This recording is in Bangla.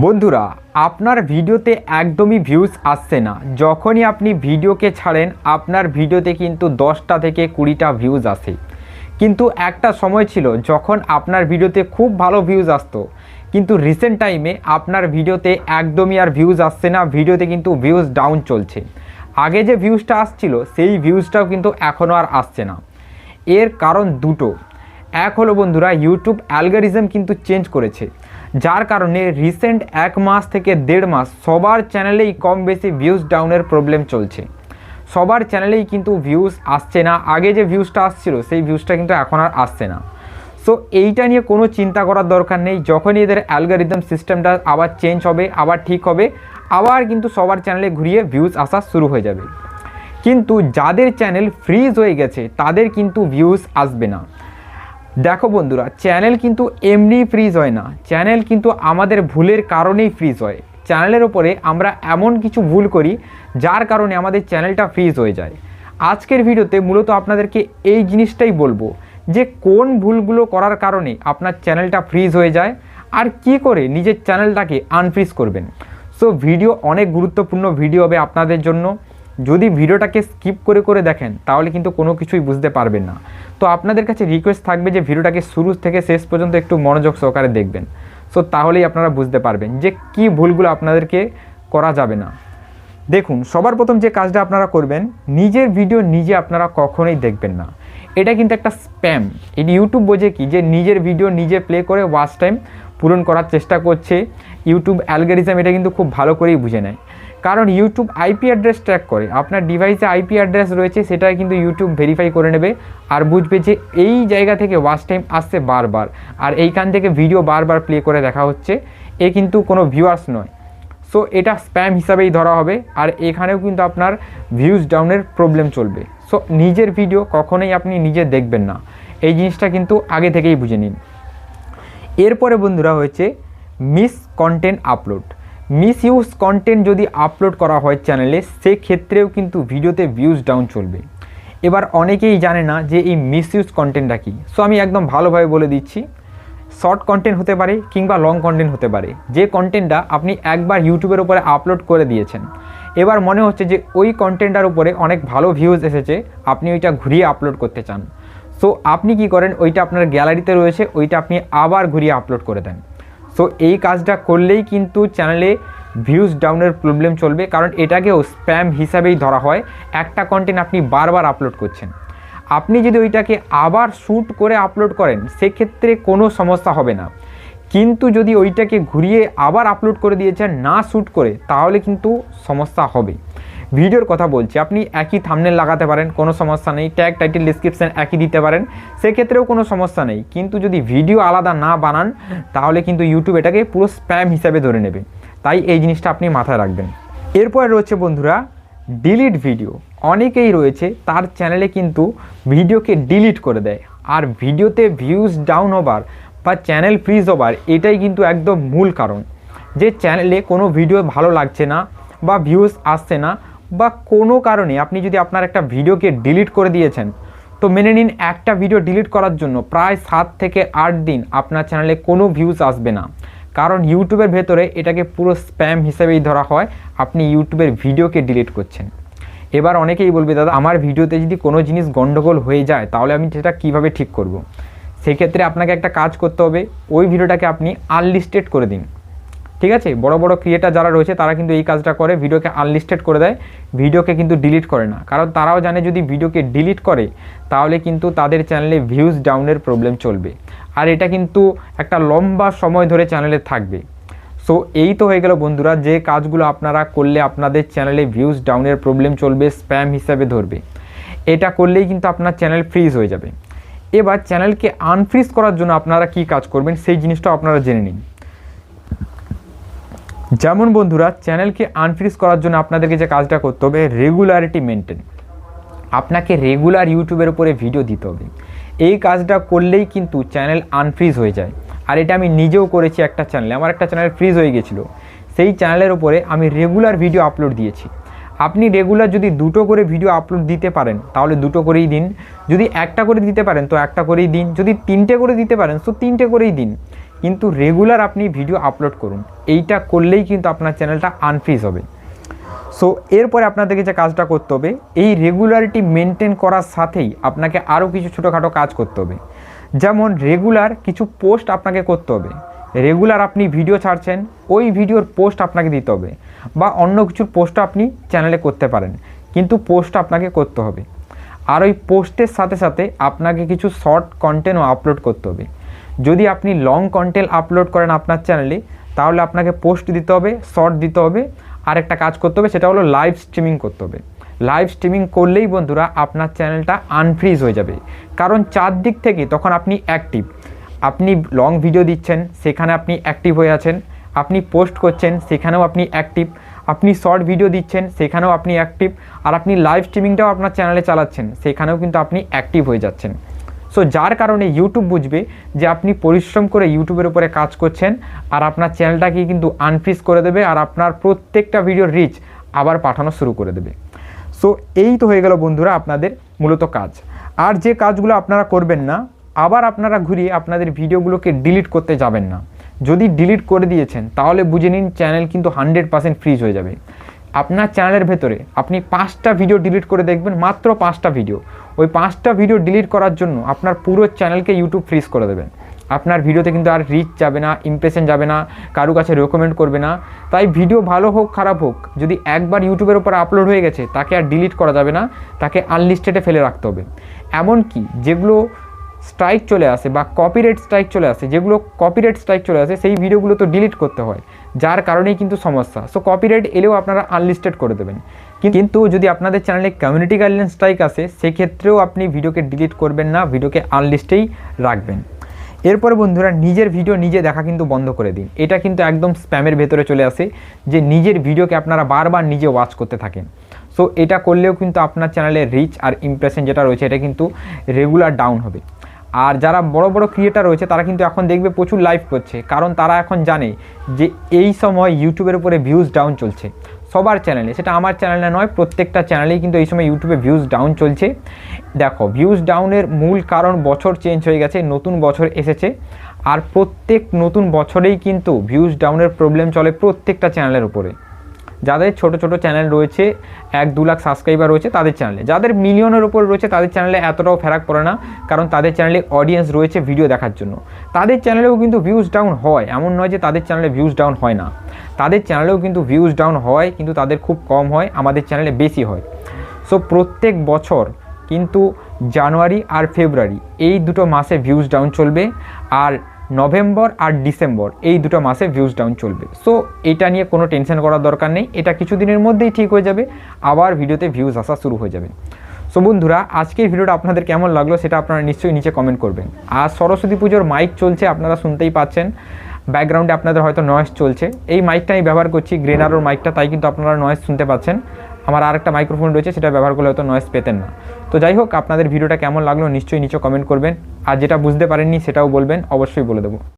বন্ধুরা, আপনার ভিডিওতে একদমই ভিউজ আসছে না। যখনই আপনি ভিডিওকে ছাড়েন, আপনার ভিডিওতে কিন্তু দশটা থেকে কুড়িটা ভিউজ আসে। কিন্তু একটা সময় ছিল যখন আপনার ভিডিওতে খুব ভালো ভিউজ আসতো। কিন্তু রিসেন্ট টাইমে আপনার ভিডিওতে একদমই আর ভিউজ আসছে না, ভিডিওতে কিন্তু ভিউজ ডাউন চলছে। আগে যে ভিউজটা আসছিল, সেই ভিউজটাও কিন্তু এখনও আর আসছে না। এর কারণ দুটো। এক হলো বন্ধুরা ইউটিউব অ্যালগারিজম কিন্তু চেঞ্জ করেছে। যার কারণে রিসেন্ট এক মাস থেকে দেড় মাস সবার চ্যানেলেই কম বেশি ভিউজ ডাউনের প্রবলেম চলছে। সবার চ্যানেলেই কিন্তু ভিউজ আসছে না। আগে যে ভিউজটা আসছিল, সেই ভিউজটা কিন্তু এখন আর আসছে না। সো এইটা নিয়ে কোনো চিন্তা করার দরকার নেই। যখনই এদের অ্যালগারিদম সিস্টেমটা আবার চেঞ্জ হবে, আবার ঠিক হবে, আবার কিন্তু সবার চ্যানেলে ঘুরিয়ে ভিউজ আসা শুরু হয়ে যাবে। কিন্তু যাদের চ্যানেল ফ্রিজ হয়ে গেছে, তাদের কিন্তু ভিউজ আসবে না। দেখো বন্ধুরা চ্যানেল কিন্তু এমনি ফ্রিজ হয় না। চ্যানেল কিন্তু আমাদের ভুলের কারণেই ফ্রিজ হয়। চ্যানেলের ওপরে আমরা এমন কিছু ভুল করি, যার কারণে আমাদের চ্যানেলটা ফ্রিজ হয়ে যায়। আজকের ভিডিওতে মূলত আপনাদেরকে এই জিনিসটাই বলব যে, কোন ভুলগুলো করার কারণে আপনার চ্যানেলটা ফ্রিজ হয়ে যায় আর কি করে নিজের চ্যানেলটাকে আনফ্রিজ করবেন। সো ভিডিও অনেক গুরুত্বপূর্ণ ভিডিও হবে আপনাদের জন্য। যদি ভিডিওটাকে স্কিপ করে করে দেখেন, তাহলে কিন্তু কোনো কিছুই বুঝতে পারবেন না। তো আপনাদের কাছে রিকোয়েস্ট থাকবে যে ভিডিওটাকে শুরু থেকে শেষ পর্যন্ত একটু মনোযোগ সহকারে দেখবেন। সো তাহলেই আপনারা বুঝতে পারবেন যে কি ভুলগুলো আপনাদেরকে করা যাবে না। দেখুন, সবার প্রথম যে কাজটা আপনারা করবেন, নিজের ভিডিও নিজে আপনারা কখনোই দেখবেন না। এটা কিন্তু একটা স্প্যাম এটি ইউটিউব বোঝে কি? যে নিজের ভিডিও নিজে প্লে করে ওয়াচ টাইম পূরণ করার চেষ্টা করছে। ইউটিউব অ্যালগারিজম এটা কিন্তু খুব ভালো করেই বুঝে নেয়। কারণ ইউটিউব আইপি অ্যাড্রেস ট্র্যাক করে। আপনার ডিভাইসে আইপি অ্যাড্রেস রয়েছে সেটা কিন্তু ইউটিউব ভেরিফাই করে নেবে। আর বুঝবে যে এই জায়গা থেকে ওয়াচ টাইম আসছে বারবার। আর এইখান থেকে ভিডিও বারবার প্লে করে দেখা হচ্ছে। এ কিন্তু কোনো ভিউয়ার্স নয়। সো এটা স্প্যাম হিসাবেই ধরা হবে। আর এখানেও কিন্তু আপনার ভিউজ ডাউনের প্রবলেম চলবে। সো নিজের ভিডিও কখনোই আপনি নিজে দেখবেন না। এই জিনিসটা কিন্তু আগে থেকেই বুঝে নিন। এরপরে বন্ধুরা হয়েছে miss content upload misuse content যদি আপলোড করা হয় চ্যানেলে সেক্ষেত্রেও কিন্তু ভিডিওতে ভিউজ ডাউন চলবে। এবার অনেকেই জানে না যে এই মিসইউজ কন্টেন্টটা কী। সো আমি একদম ভালোভাবে বলে দিচ্ছি শর্ট কন্টেন্ট হতে পারে কিংবা লং কন্টেন্ট হতে পারে। যে কন্টেন্টটা আপনি একবার ইউটিউবের উপরে আপলোড করে দিয়েছেন, এবার মনে হচ্ছে যে ওই কন্টেন্টটার উপরে অনেক ভালো ভিউজ এসেছে, আপনি ওইটা ঘুরিয়ে আপলোড করতে চান। সো আপনি কি করেন, ওইটা আপনার গ্যালারিতে রয়েছে, ওইটা আপনি আবার ঘুরিয়ে আপলোড করে দেন। সো এই কাজটা করলেই কিন্তু চ্যানেলে ভিউজ ডাউনের প্রবলেম চলবে। কারণ এটাকেও স্প্যাম হিসাবেই ধরা হয়। একটা কন্টেন্ট আপনি বারবার আপলোড করছেন। আপনি যদি ওইটাকে আবার শ্যুট করে আপলোড করেন, সেক্ষেত্রে কোনো সমস্যা হবে না। কিন্তু যদি ওইটাকে ঘুরিয়ে আবার আপলোড করে দিয়েছেন, না শ্যুট করে, তাহলে কিন্তু সমস্যা হবে। ভিডিওর কথা বলছি, আপনি একই থামনেল লাগাতে পারেন, কোনো সমস্যা নেই ট্যাগ টাইটেল ডিসক্রিপশান একই দিতে পারেন, সেক্ষেত্রেও কোনো সমস্যা নেই। কিন্তু যদি ভিডিও আলাদা না বানান, তাহলে কিন্তু ইউটিউব এটাকে পুরো স্প্যাম হিসাবে ধরে নেবে। তাই এই জিনিসটা আপনি মাথায় রাখবেন। এরপরে রয়েছে বন্ধুরা ডিলিট ভিডিও অনেকেই রয়েছে, তার চ্যানেলে কিন্তু ভিডিওকে ডিলিট করে দেয়। আর ভিডিওতে ভিউজ ডাউন হবার বা চ্যানেল ফ্রিজ হবার, এটাই কিন্তু একদম মূল কারণ। যে চ্যানেলে কোনো ভিডিও ভালো লাগছে না বা ভিউজ আসছে না বা কোনো কারণে আপনি যদি আপনার একটা ভিডিওকে ডিলিট করে দিয়েছেন, তো মেনে নিন একটা ভিডিও ডিলিট করার জন্য প্রায় সাত থেকে আট দিন আপনার চ্যানেলে কোনো ভিউজ আসবে না। কারণ ইউটিউবের ভেতরে এটাকে পুরো স্প্যাম হিসেবেই ধরা হয়, আপনি ইউটিউবের ভিডিওকে ডিলিট করছেন। এবার অনেকেই বলবে, দাদা, আমার ভিডিওতে যদি কোনো জিনিস গণ্ডগোল হয়ে যায়, তাহলে আমি সেটা কীভাবে ঠিক করব। সেক্ষেত্রে আপনাকে একটা কাজ করতে হবে, ওই ভিডিওটাকে আপনি আনলিস্টেড করে দিন। ঠিক আছে? বড় বড় ক্রিয়েটার যারা রয়েছে, তারা কিন্তু এই কাজটা করে, ভিডিওকে আনলিস্টেড করে দেয়, ভিডিওকে কিন্তু ডিলিট করে না। কারণ তারাও জানে যদি ভিডিওকে ডিলিট করে, তাহলে কিন্তু তাদের চ্যানেলে ভিউজ ডাউনের প্রবলেম চলবে। আর এটা কিন্তু একটা লম্বা সময় ধরে চ্যানেলে থাকবে। সো এই তো হয়ে গেল বন্ধুরা, যে কাজগুলো আপনারা করলে আপনাদের চ্যানেলে ভিউজ ডাউনের প্রবলেম চলবে স্প্যাম হিসাবে ধরবে। এটা করলেই কিন্তু আপনার চ্যানেল ফ্রিজ হয়ে যাবে। এবার চ্যানেলকে আনফ্রিজ করার জন্য আপনারা কি কাজ করবেন, সেই জিনিসটাও আপনারা জেনে নিন। যেমন বন্ধুরা, চ্যানেলকে আনফ্রিজ করার জন্য আপনাদেরকে যে কাজটা করতে হবে রেগুলারিটি মেনটেন আপনাকে রেগুলার ইউটিউবের উপরে ভিডিও দিতে হবে। এই কাজটা করলেই কিন্তু চ্যানেল আনফ্রিজ হয়ে যায়। আর এটা আমি নিজেও করেছি একটা চ্যানেলে আমার একটা চ্যানেল ফ্রিজ হয়ে গেছিল। সেই চ্যানেলের উপরে আমি রেগুলার ভিডিও আপলোড দিয়েছি। আপনি রেগুলার যদি দুটো করে ভিডিও আপলোড দিতে পারেন, তাহলে দুটো করেই দিন। যদি একটা করে দিতে পারেন, তো একটা করেই দিন। যদি তিনটে করে দিতে পারেন, তো তিনটে করেই দিন। কিন্তু রেগুলার আপনি ভিডিও আপলোড করুন। এইটা করলেই কিন্তু আপনার চ্যানেলটা আনফ্রিজ হবে। সো এরপরে আপনাদেরকে যে কাজটা করতে হবে, এই রেগুলারিটি মেনটেন করার সাথেই আপনাকে আরও কিছু ছোটোখাটো কাজ করতে হবে। যেমন রেগুলার কিছু পোস্ট আপনাকে করতে হবে। রেগুলার আপনি ভিডিও ছাড়ছেন, ওই ভিডিওর পোস্ট আপনাকে দিতে হবে বা অন্য কিছুর পোস্ট আপনি চ্যানেলে করতে পারেন, কিন্তু পোস্ট আপনাকে করতে হবে। আর ওই পোস্টের সাথে সাথে আপনাকে কিছু শর্ট কন্টেন্টও আপলোড করতে হবে। যদি আপনি লং কন্টেন্ট আপলোড করেন আপনার চ্যানেলে তাহলে আপনাকে পোস্ট দিতে হবে শর্ট দিতে হবে আর একটা কাজ করতে হবে, সেটা হলো লাইভ স্ট্রিমিং করতে হবে। লাইভ স্ট্রিমিং করলেই বন্ধুরা আপনার চ্যানেলটা আনফ্রিজ হয়ে যাবে। কারণ চারদিক থেকে তখন আপনি অ্যাক্টিভ আপনি লং ভিডিও দিচ্ছেন, সেখানে আপনি অ্যাক্টিভ হয়ে আছেন। আপনি পোস্ট করছেন, সেখানেও আপনি অ্যাক্টিভ আপনি শর্ট ভিডিও দিচ্ছেন, সেখানেও আপনি অ্যাক্টিভ আর আপনি লাইভ স্ট্রিমিংটাও আপনার চ্যানেলে চালাচ্ছেন, সেখানেও কিন্তু আপনি অ্যাক্টিভ হয়ে যাচ্ছেন। সো যার কারণে ইউটিউব বুঝবে যে আপনি পরিশ্রম করে ইউটিউবের উপরে কাজ করছেন আর আপনার চ্যানেলটাকে কিন্তু আনফ্রিজ করে দেবে আর আপনার প্রত্যেকটা ভিডিওর রিচ আবার পাঠানো শুরু করে দেবে। সো এই তো হয়ে গেল বন্ধুরা আপনাদের মূলত কাজ। আর যে কাজগুলো আপনারা করবেন না, আবার আপনারা ঘুরিয়ে আপনাদের ভিডিওগুলোকে ডিলিট করতে যাবেন না। যদি ডিলিট করে দিয়েছেন, তাহলে বুঝে নিন চ্যানেল কিন্তু হান্ড্রেড পার্সেন্ট ফ্রিজ হয়ে যাবে। আপনার চ্যানেলের ভেতরে আপনি পাঁচটা ভিডিও ডিলিট করে দেখবেন, মাত্র পাঁচটা ভিডিও ওই পাঁচটা ভিডিও ডিলিট করার জন্য আপনার পুরো চ্যানেলকে ইউটিউব ফ্রিজ করে দেবেন। আপনার ভিডিওতে কিন্তু আর রিচ যাবে না ইমপ্রেশন যাবে না, কারও কাছে রেকমেন্ড করবে না। তাই ভিডিও ভালো হোক, খারাপ হোক, যদি একবার ইউটিউবের উপর আপলোড হয়ে গেছে, তাকে আর ডিলিট করা যাবে না, তাকে আনলিস্টেডে ফেলে রাখতে হবে। এমনকি যেগুলো স্ট্রাইক চলে আসে বা কপিরাইট স্ট্রাইক চলে আসে, যেগুলো কপিরাইট স্ট্রাইক চলে আসে, সেই ভিডিওগুলো তো ডিলিট করতে হয়। যার কারণেই কিন্তু সমস্যা। সো কপিরাইট এলেও আপনারা আনলিস্টেড করে দেবেন। কিন্তু যদি আপনাদের চ্যানেলে কমিউনিটি গাইডলাইন স্ট্রাইক আসে, সেক্ষেত্রেও আপনি ভিডিওকে ডিলিট করবেন না ভিডিওকে আনলিস্টেই রাখবেন। এরপরে বন্ধুরা, নিজের ভিডিও নিজে দেখা কিন্তু বন্ধ করে দিন। এটা কিন্তু একদম স্প্যামের ভেতরে চলে আসে, যে নিজের ভিডিওকে আপনারা বারবার নিজে ওয়াচ করতে থাকেন। সো এটা করলেও কিন্তু আপনার চ্যানেলের রিচ আর ইমপ্রেশন যেটা রয়েছে, এটা কিন্তু রেগুলার ডাউন হবে। আর যারা বড় বড় ক্রিয়েটার রয়েছে, তারা কিন্তু এখন দেখবে প্রচুর লাইভ করছে। কারণ তারা এখন জানে যে এই সময় ইউটিউবের উপরে ভিউজ ডাউন চলছে। সবার চ্যানেলে সেটা আমার চ্যানেলে নয়, প্রত্যেকটা চ্যানেলেই কিন্তু এই সময় ইউটিউবে ভিউজ ডাউন চলছে। দেখো ভিউজ ডাউনের মূল কারণ বছর চেঞ্জ হয়ে গেছে, নতুন বছর এসেছে। আর প্রত্যেক নতুন বছরেই কিন্তু ভিউজ ডাউনের প্রবলেম চলে প্রত্যেকটা চ্যানেলের উপরে। যাদের ছোট ছোট চ্যানেল রয়েছে, এক দু লাখ সাবস্ক্রাইবার রয়েছে তাদের চ্যানেলে যাদের মিলিয়নের উপর রয়েছে তাদের চ্যানেলে এতটাও ফেরাক পড়ে না, কারণ তাদের চ্যানেলে অডিয়েন্স রয়েছে ভিডিও দেখার জন্য। তাদের চ্যানেলেও কিন্তু ভিউজ ডাউন হয়, এমন নয় যে তাদের চ্যানেলে ভিউজ ডাউন হয় না। তাদের চ্যানেলেও কিন্তু ভিউজ ডাউন হয়, কিন্তু তাদের খুব কম হয়, আমাদের চ্যানেলে বেশি হয়। সো প্রত্যেক বছর কিন্তু জানুয়ারি আর ফেব্রুয়ারি এই দুটো মাসে ভিউজ ডাউন চলবে, আর নভেম্বর আর ডিসেম্বর, এই দুটো মাসে ভিউজ ডাউন চলবে। সো এটা নিয়ে কোনো টেনশন করার দরকার নেই, এটা কিছুদিনের মধ্যেই ঠিক হয়ে যাবে, আবার ভিডিওতে ভিউজ আসা শুরু হয়ে যাবে। সো বন্ধুরা, আজকের ভিডিওটা আপনাদের কেমন লাগল সেটা আপনারা নিশ্চয়ই নিচে কমেন্ট করবেন। আর সরস্বতী পুজোর মাইক চলছে, আপনারা শুনতেই পাচ্ছেন। ব্যাকগ্রাউন্ডে আপনাদের হয়তো নয়েজ চলছে। এই মাইকটা আমি ব্যবহার করছি গ্রেনারোর মাইকটা তাই কিন্তু আপনারা নয়েজ শুনতে পাচ্ছেন। আমার আর একটা মাইক্রোফোন রয়েছে, সেটা ব্যবহার করলে হয়তো নয়েস পেতেন না। তো যাই হোক, আপনাদের ভিডিওটা কেমন লাগল নিশ্চয়ই নিচে কমেন্ট করবেন। আর যেটা বুঝতে পারেননি, সেটাও বলবেন, অবশ্যই বলে দেবো।